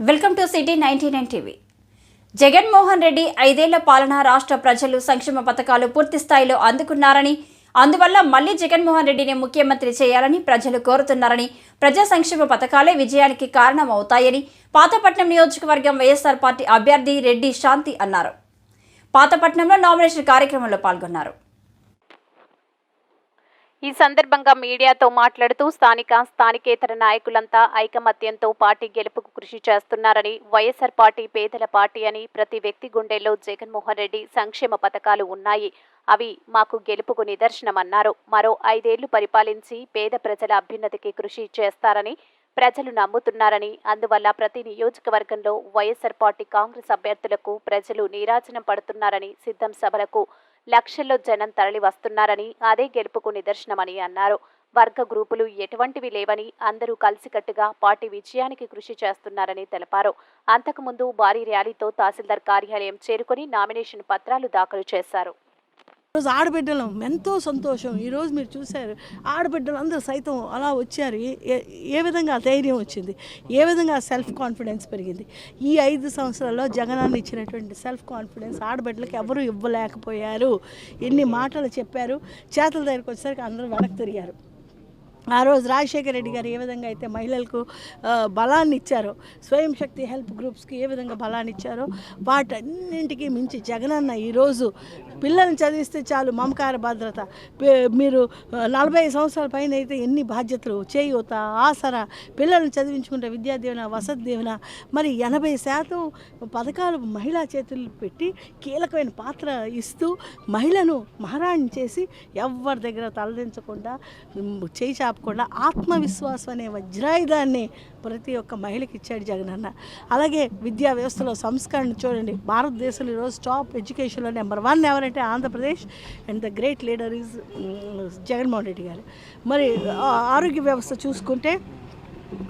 Welcome to city ninety nine TV. Jaganmohan Reddy ఐదేళ్ళ పాలన రాష్ట్ర ప్రజలు సంక్షేమ పథకాలు పూర్తి స్థాయిలో అందుకున్నారని అందువల్ల మళ్ళీ జగన్మోహన్ రెడ్డిని ముఖ్యమంత్రి చేయాలని ప్రజలు కోరుతున్నారని ప్రజా సంక్షేమ పథకాలే విజయానికి కారణమవుతాయని పాతపట్నం నియోజకవర్గం వైఎస్ఆర్ పార్టీ అభ్యర్థి రెడ్డి శాంతి అన్నారు. పాతపట్నంలో నామినేషన్ కార్యక్రమంలో పాల్గొన్నారు. ఈ సందర్భంగా మీడియాతో మాట్లాడుతూ స్థానిక స్థానికేతర నాయకులంతా ఐకమత్యంతో పార్టీ గెలుపుకు కృషి చేస్తున్నారని వైఎస్ఆర్ పార్టీ పేదల పార్టీ అని ప్రతి వ్యక్తి గుండెల్లో జగన్మోహన్ రెడ్డి సంక్షేమ పథకాలు ఉన్నాయి. అవి మాకు గెలుపుకు నిదర్శనమన్నారు. మరో ఐదేళ్ళు పరిపాలించి పేద ప్రజల అభ్యున్నతికి కృషి చేస్తారని ప్రజలు నమ్ముతున్నారని అందువల్ల ప్రతి నియోజకవర్గంలో వైఎస్ఆర్ పార్టీ కాంగ్రెస్ అభ్యర్థులకు ప్రజలు నీరాజనం పడుతున్నారని సిద్ధం సభలకు లక్షల్లో జనం తరలి వస్తున్నారని అదే గెలుపుకు నిదర్శనమని అన్నారు. వర్గ గ్రూపులు ఎటువంటివి లేవని అందరూ కలిసికట్టుగా పార్టీ విజయానికి కృషి చేస్తున్నారని తెలిపారు. అంతకుముందు భారీ ర్యాలీతో తహసీల్దార్ కార్యాలయం చేరుకుని నామినేషన్ పత్రాలు దాఖలు చేశారు. ఈరోజు ఆడబిడ్డలం ఎంతో సంతోషం. ఈరోజు మీరు చూశారు ఆడబిడ్డలు అందరూ సైతం అలా వచ్చారు. ఏ- ఏ- విధంగా ధైర్యం వచ్చింది? ఏ విధంగా సెల్ఫ్ కాన్ఫిడెన్స్ పెరిగింది? ఈ ఐదు సంవత్సరాల్లో జగనాన్ని ఇచ్చినటువంటి సెల్ఫ్ కాన్ఫిడెన్స్ ఆడబిడ్డలకు ఎవరు ఇవ్వలేకపోయారు. ఎన్ని మాటలు చెప్పారు. చేతుల దగ్గరికి వచ్చేసరికి అందరూ వెనక్కి తిరిగారు. ఆ రోజు రాజశేఖర రెడ్డి గారు ఏ విధంగా అయితే మహిళలకు బలాన్ని ఇచ్చారో స్వయం శక్తి హెల్ప్ గ్రూప్స్కి ఏ విధంగా బలాన్ని ఇచ్చారో వాటన్నింటికి మించి జగనన్న ఈరోజు పిల్లల్ని చదివిస్తే చాలు మమకార భద్రత. పే- మీరు నలభై సంవత్సరాల పైన అయితే ఎన్ని బాధ్యతలు చేయూత ఆసరా పిల్లల్ని చదివించుకుంటే విద్యా దీవెన వసతి దీవెన మరి ఎనభై శాతం పథకాలు మహిళా చేతులు పెట్టి కీలకమైన పాత్ర ఇస్తూ మహిళను మహారాణి చేసి ఎవరి దగ్గర తలదించకుండా చేయి చాపకుండా ఆత్మవిశ్వాసం అనే వజ్రాయుధాన్ని ప్రతి ఒక్క మహిళకి ఇచ్చాడు జగనన్న. అలాగే విద్యా వ్యవస్థలో సంస్కరణ చూడండి. భారతదేశంలో ఈరోజు టాప్ ఎడ్యుకేషన్లో నెంబర్ వన్ ఎవరంటే Andhra Pradesh and the great leader is Jaganmohan Reddy గారు. మరి ఆరోగ్య వ్యవస్థ చూసుకుంటే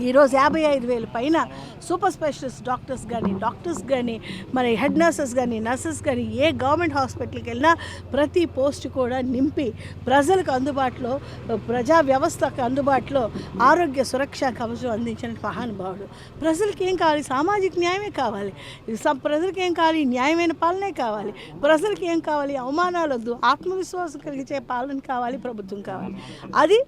ఈరోజు యాభై ఐదు వేలు పైన సూపర్ స్పెషలిస్ట్ డాక్టర్స్ కానీ డాక్టర్స్ కానీ మరి హెడ్ నర్సెస్ కానీ నర్సెస్ కానీ ఏ గవర్నమెంట్ హాస్పిటల్కి వెళ్ళినా ప్రతి పోస్ట్ కూడా నింపి ప్రజలకు అందుబాటులో ప్రజా వ్యవస్థకు అందుబాటులో ఆరోగ్య సురక్ష కవచం అందించిన మహానుభావుడు. ప్రజలకి ఏం కావాలి? సామాజిక న్యాయమే కావాలి. స- ప్రజలకి ఏం కావాలి? న్యాయమైన పాలనే కావాలి. ప్రజలకి ఏం కావాలి? అవమానాలు వద్దు. ఆత్మవిశ్వాసం కలిగించే పాలన కావాలి. ప్రభుత్వం కావాలి. అది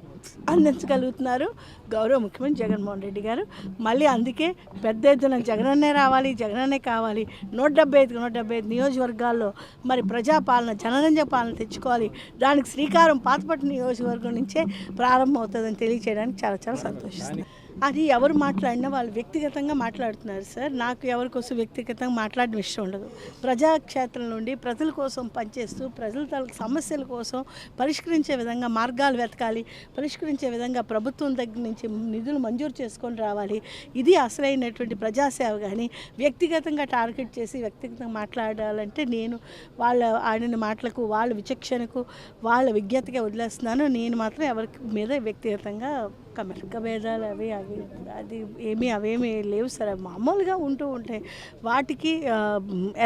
అందించగలుగుతున్నారు గౌరవ ముఖ్యమంత్రి జగన్మోహన్ రెడ్డి గారు. మళ్ళీ అందుకే పెద్ద ఎత్తున జగనన్నే రావాలి జగనన్నే కావాలి. నూట డెబ్బై ఐదు నూట డెబ్బై ఐదు నియోజకవర్గాల్లో మరి ప్రజాపాలన జనరంజ పాలన తెచ్చుకోవాలి. దానికి శ్రీకారం పాతపట్టు నియోజకవర్గం నుంచే ప్రారంభమవుతుందని తెలియచేయడానికి చాలా చాలా సంతోషిస్తున్నాను. అది ఎవరు మాట్లాడినా వాళ్ళు వ్యక్తిగతంగా మాట్లాడుతున్నారు సార్. నాకు ఎవరి కోసం వ్యక్తిగతంగా మాట్లాడడం ఇష్టం ఉండదు. ప్రజాక్షేత్రం నుండి ప్రజల కోసం పనిచేస్తూ ప్రజల తాలూకు సమస్యల కోసం పరిష్కరించే విధంగా మార్గాలు వెతకాలి పరిష్కరించే విధంగా ప్రభుత్వం దగ్గర నుంచి నిధులు మంజూరు చేసుకొని రావాలి. ఇది అసలైనటువంటి ప్రజాసేవ కానీ వ్యక్తిగతంగా టార్గెట్ చేసి వ్యక్తిగతంగా మాట్లాడాలంటే నేను వాళ్ళ ఆడిన మాటలకు వాళ్ళ విచక్షణకు వాళ్ళ విజ్ఞతగా వదిలేస్తున్నాను. నేను మాత్రం ఎవరి మీద వ్యక్తిగతంగా కమెర్క భేదాలు అవి అవి. అది ఏమీ అవేమీ లేవు సార్. మామూలుగా ఉంటూ ఉంటాయి వాటికి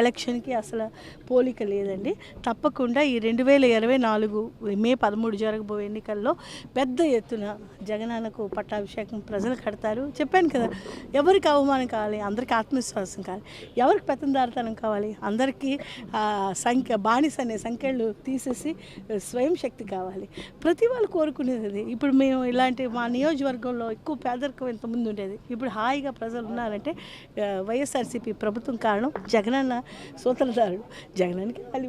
ఎలక్షన్కి అసలు పోలిక లేదండి. తప్పకుండా ఈ రెండు వేల ఇరవై నాలుగు మే పదమూడు జరగబోయే ఎన్నికల్లో పెద్ద ఎత్తున జగనాన్నకు పట్టాభిషేకం ప్రజలు కడతారు. చెప్పాను కదా ఎవరికి అవమానం కావాలి? అందరికీ ఆత్మవిశ్వాసం కావాలి. ఎవరికి పెత్తందారితనం కావాలి? అందరికీ సంఖ్య బానిస అనే సంఖ్యలు తీసేసి స్వయం శక్తి కావాలి. ప్రతి వాళ్ళు కోరుకునేది ఇప్పుడు మేము ఇలాంటి మా నియోజకవర్గంలో ఎక్కువ పేదరికం ఇంతకుముందు ఉండేది. ఇప్పుడు హాయిగా ప్రజలు ఉన్నారంటే వైఎస్ఆర్సీపీ ప్రభుత్వం కారణం జగనన్న సూత్రధారుడు జగనానికి మళ్ళీ